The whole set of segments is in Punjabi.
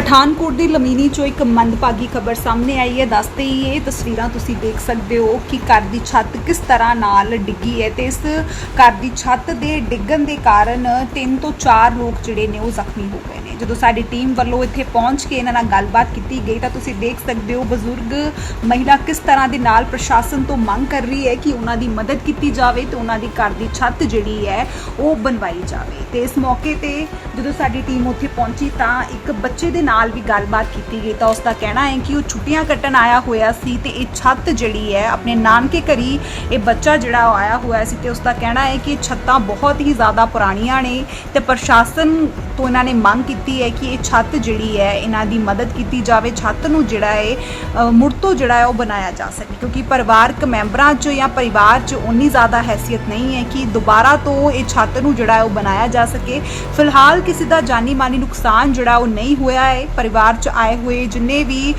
ਪਠਾਨਕੋਟ ਦੀ ਲਮੀਨੀ ਚੋਂ ਇੱਕ ਮੰਦਭਾਗੀ ਖਬਰ ਸਾਹਮਣੇ ਆਈ ਹੈ। ਦੱਸਦੇ ਹੀ ਇਹ ਤਸਵੀਰਾਂ ਤੁਸੀਂ ਦੇਖ ਸਕਦੇ ਹੋ ਕਿ ਘਰ ਦੀ ਛੱਤ ਕਿਸ ਤਰ੍ਹਾਂ ਨਾਲ ਡਿੱਗੀ ਹੈ ਤੇ ਇਸ ਘਰ ਦੀ ਛੱਤ ਦੇ ਡਿੱਗਣ ਦੇ ਕਾਰਨ ਤਿੰਨ ਤੋਂ ਚਾਰ ਲੋਕ ਜਿਹੜੇ ਨੇ ਉਹ ਜ਼ਖਮੀ ਹੋ ਗਏ। ਜਦੋਂ ਸਾਡੀ ਟੀਮ ਵੱਲੋਂ ਇੱਥੇ ਪਹੁੰਚ ਕੇ ਇਹਨਾਂ ਨਾਲ ਗੱਲਬਾਤ ਕੀਤੀ ਗਈ ਤਾਂ ਤੁਸੀਂ ਦੇਖ ਸਕਦੇ ਹੋ ਬਜ਼ੁਰਗ ਮਹਿਲਾ ਕਿਸ ਤਰ੍ਹਾਂ ਦੇ ਨਾਲ ਪ੍ਰਸ਼ਾਸਨ ਤੋਂ ਮੰਗ ਕਰ ਰਹੀ ਹੈ ਕਿ ਉਹਨਾਂ ਦੀ ਮਦਦ ਕੀਤੀ ਜਾਵੇ ਤੇ ਉਹਨਾਂ ਦੀ ਘਰ ਦੀ ਛੱਤ ਜਿਹੜੀ ਹੈ ਉਹ ਬਣਵਾਈ ਜਾਵੇ। ਤੇ ਇਸ ਮੌਕੇ ਤੇ ਜਦੋਂ ਸਾਡੀ ਟੀਮ ਉੱਥੇ ਪਹੁੰਚੀ ਤਾਂ ਇੱਕ ਬੱਚੇ ਦੇ ਨਾਲ ਵੀ ਗੱਲਬਾਤ ਕੀਤੀ ਗਈ ਤਾਂ ਉਸ ਦਾ ਕਹਿਣਾ ਹੈ ਕਿ ਉਹ ਛੁੱਟੀਆਂ ਕੱਟਣ ਆਇਆ ਹੋਇਆ ਸੀ ਤੇ ਇਹ ਛੱਤ ਜਿਹੜੀ ਹੈ ਆਪਣੇ ਨਾਨਕੇ ਘਰੀ ਇਹ ਬੱਚਾ ਜਿਹੜਾ ਉਹ ਆਇਆ ਹੋਇਆ ਸੀ ਤੇ ਉਸ ਦਾ ਕਹਿਣਾ ਹੈ ਕਿ ਇਹ ਛੱਤਾਂ ਬਹੁਤ ਹੀ ਜ਼ਿਆਦਾ ਪੁਰਾਣੀਆਂ ਨੇ ਤੇ ਪ੍ਰਸ਼ਾਸਨ ਤੋਂ ਇਹਨਾਂ ਨੇ ਮੰਗ ਕੀਤੀ ਹੈ ਕਿ ਇਹ ਛੱਤ ਜਿਹੜੀ ਹੈ, ਇਹਨਾਂ ਦੀ ਮਦਦ ਕੀਤੀ ਜਾਵੇ, ਛੱਤ ਨੂੰ ਜਿਹੜਾ ਹੈ ਮੁੜ ਤੋਂ ਜਿਹੜਾ ਹੈ ਉਹ ਬਣਾਇਆ ਜਾ ਸਕੇ। ਕਿਉਂਕਿ ਪਰਿਵਾਰਕ ਮੈਂਬਰਾਂ 'ਚ ਜਾਂ ਪਰਿਵਾਰ 'ਚ ਉਨੀ ਜ਼ਿਆਦਾ ਹੈਸੀਅਤ ਨਹੀਂ ਹੈ ਕਿ ਦੁਬਾਰਾ ਤੋਂ ਇਹ ਛੱਤ ਨੂੰ ਜਿਹੜਾ ਹੈ ਉਹ ਬਣਾਇਆ ਜਾ ਸਕੇ। ਫਿਲਹਾਲ ਕਿਸੇ ਦਾ ਜਾਨੀ ਮਾਨੀ ਨੁਕਸਾਨ ਜਿਹੜਾ ਉਹ ਨਹੀਂ ਹੋਇਆ ਹੈ। ਪਰਿਵਾਰ 'ਚ ਆਏ ਹੋਏ ਜਿੰਨੇ ਵੀ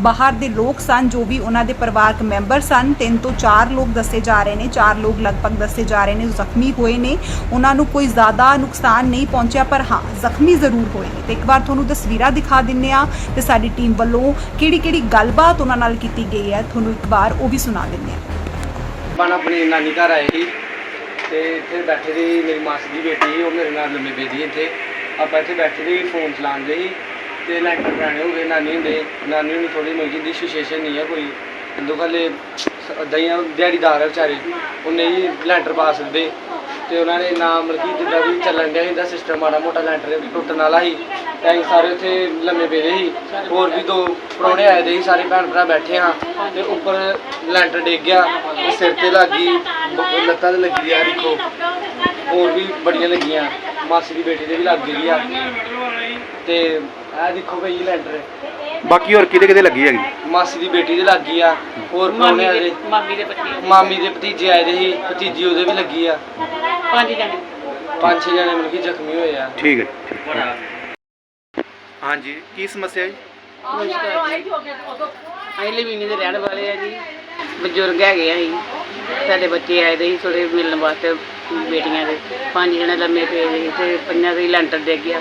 ਬਾਹਰ ਦੇ ਲੋਕ ਸਨ, ਜੋ ਵੀ ਉਹਨਾਂ ਦੇ ਪਰਿਵਾਰਕ ਮੈਂਬਰ ਸਨ, ਤਿੰਨ ਤੋਂ ਚਾਰ ਲੋਕ ਦੱਸੇ ਜਾ ਰਹੇ ਨੇ, ਚਾਰ ਲੋਕ ਲਗਭਗ ਦੱਸੇ ਜਾ ਰਹੇ ਨੇ, ਜ਼ਖਮੀ ਹੋਏ ਨੇ। ਉਹਨਾਂ ਨੂੰ ਕੋਈ ਜ਼ਿਆਦਾ ਨੁਕਸਾਨ ਨਹੀਂ ਪਹੁੰਚਿਆ, ਪਰ ਹਾਂ, ਜ਼ਖਮੀ ਜ਼ਰੂਰ ਹੋਏ ਨੇ। ਤੇ ਇੱਕ ਵਾਰ ਤੁਹਾਨੂੰ ਤਸਵੀਰਾਂ ਦਿਖਾ ਦਿੰਨੇ ਆ ਤੇ ਸਾਡੀ ਟੀਮ ਵੱਲੋਂ ਕਿਹੜੀ ਕਿਹੜੀ ਗੱਲਬਾਤ ਉਹਨਾਂ ਨਾਲ ਕੀਤੀ ਗਈ ਹੈ, ਤੁਹਾਨੂੰ ਇੱਕ ਵਾਰ ਉਹ ਵੀ ਸੁਣਾ ਦਿੰਨੇ ਆ। ਬਣ ਆਪਣੀ ਨਾਨੀ ਘਰ ਆਏ ਸੀ ਤੇ ਇੱਥੇ ਬੈਠੇ ਦੀ ਮੇਰੀ ਮਾਸੀ ਦੀ ਬੇਟੀ ਸੀ, ਉਹ ਮੇਰੇ ਨਾਲ ਲੰਮੇ ਪਈ ਸੀ ਇੱਥੇ। ਆਪਾਂ ਇੱਥੇ ਬੈਠੇ ਦੀ ਫੋਨ ਚਲਾਉਂਦੇ ਸੀ ਤੇ ਲੈਂਟਰ ਪੁਰਾਣੇ ਹੋ ਗਏ, ਨਾਨੀ ਹੁੰਦੇ। ਨਾਨੀ ਨੂੰ ਥੋੜੀ ਮਰਜ਼ੀ ਦੀ ਸਿਚੁਏਸ਼ਨ ਨਹੀਂ ਹੈ ਕੋਈ। ਹਿੰਦੂ ਖਾਲੇ ਦਈਆਂ ਦਿਹਾੜੀਦਾਰ ਆ ਵਿਚਾਰੇ। ਉਹ ਨਹੀਂ ਲੈਂਟਰ ਪਾ ਸਕਦੇ। ਤੇ ਉਹਨਾਂ ਨੇ ਇੰਨਾ ਮਤਲਬ ਕਿ ਜਿੱਦਾਂ ਵੀ ਚੱਲਣ ਡਿਆ ਇਹਦਾ ਸਿਸਟਮ ਮਾੜਾ ਮੋਟਾ ਲੈਂਟਰ ਟੁੱਟਣ ਵਾਲਾ ਸੀ, ਤੇ ਅਸੀਂ ਸਾਰੇ ਉੱਥੇ ਲੰਮੇ ਪਏ ਦੇ ਸੀ। ਹੋਰ ਵੀ ਦੋ ਪ੍ਰਾਹੁਣੇ ਆਏ ਦੇ ਸੀ, ਸਾਰੇ ਭੈਣ ਭਰਾ ਬੈਠੇ ਹਾਂ ਤੇ ਉੱਪਰ ਲੈਂਟਰ ਡਿੱਗ ਗਿਆ, ਤੇ ਸਿਰ ਤੇ ਲੱਗ ਗਈ, ਬ- ਲੱਤਾਂ ਤੇ ਲੱਗੀ ਆ, ਦੇਖੋ। ਹੋਰ ਵੀ ਬੜੀਆਂ ਲੱਗੀਆਂ, ਮਾਸੀ ਦੀ ਬੇਟੀ ਦੇ ਵੀ ਲੱਗ ਗਈ ਆ। ਤੇ ਇਹ ਦੇਖੋ ਭਈ ਲੈਂਟਰ। ਬਾਕੀ ਹੋਰ ਕਿਹਦੇ ਕਿਹਦੇ ਲੱਗੀ ਹੈਗੀ? ਮਾਸੀ ਦੀ ਬੇਟੀ ਦੇ ਲੱਗ ਆ ਹੋਰ ਆਏ ਦੇ ਮਾਮੀ ਦੇ ਬੱਚੇ ਮਾਮੀ ਦੇ ਭਤੀਜੇ ਆਏ ਦੇ ਸੀ ਭਤੀਜੀ ਉਹਦੇ ਵੀ ਲੱਗੀ ਆ। ਪੰਜ ਜਣੇ। ਪੰਜ ਛੇ ਜਣੇ ਮਿਲ ਕੇ ਜ਼ਖਮੀ ਹੋਏ ਆ। ਠੀਕ ਹੈ ਜੀ, ਠੀਕ ਹੈ। ਹਾਂਜੀ ਕੀ ਸਮੱਸਿਆ ਹੈ ਅਸੀਂ ਲਵੀਨੀ ਦੇ ਰਹਿਣ ਵਾਲੇ ਆ ਜੀ। ਬਜ਼ੁਰਗ ਹੈਗੇ ਆ ਅਸੀਂ। ਸਾਡੇ ਬੱਚੇ ਆਏ ਦੇ ਸੀ ਥੋੜੇ ਮਿਲਣ ਵਾਸਤੇ ਬੇਟੀਆਂ ਦੇ। ਪੰਜ ਜਣੇ ਲੰਮੇ ਪਏ ਦੇ ਸੀ ਤੇ ਪੰਜਾਂ ਦੇ ਹੀ ਲੈਂਟਰ ਡਿੱਗ ਗਿਆ।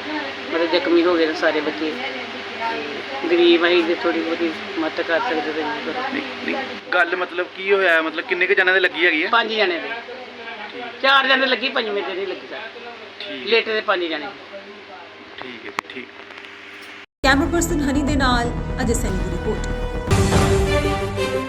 ਮਤਲਬ ਜ਼ਖਮੀ ਹੋ ਗਏ ਨੇ ਸਾਰੇ ਬੱਚੇ। ਗਰੀਬ ਅਸੀਂ ਜੇ ਥੋੜੀ ਬਹੁਤੀ ਮਦਦ ਕਰ ਸਕਦੇ ਤੇ ਜੀ। ਕਰੋ। ਨਹੀਂ ਨਹੀਂ ਗੱਲ ਮਤਲਬ ਕੀ ਹੋਇਆ? ਹੈ? ਮਤਲਬ ਕਿੰਨੇ ਕੁ ਜਣਿਆਂ ਦੇ ਲੱਗੀ ਹੈਗੀ ਹੈ ਪੰਜ ਜਣੇ ਦੇ ਚਾਰ ਜਣੇ ਲੱਗੀ ਪੰਜਵੇਂ ਦੇ ਨਹੀਂ ਲੱਗੀ ਸਰ। ਠੀਕ। ਲੇਟੇ ਦੇ ਪੰਜ ਜਣੇ। ਠੀਕ ਹੈ ਜੀ ਠੀਕ। ਕੈਮਰਾ ਪਰਸਨ ਹਨੀ ਦੇ ਨਾਲ ਅਜੇ ਸੈਨੀ ਦੀ ਰਿਪੋਰਟ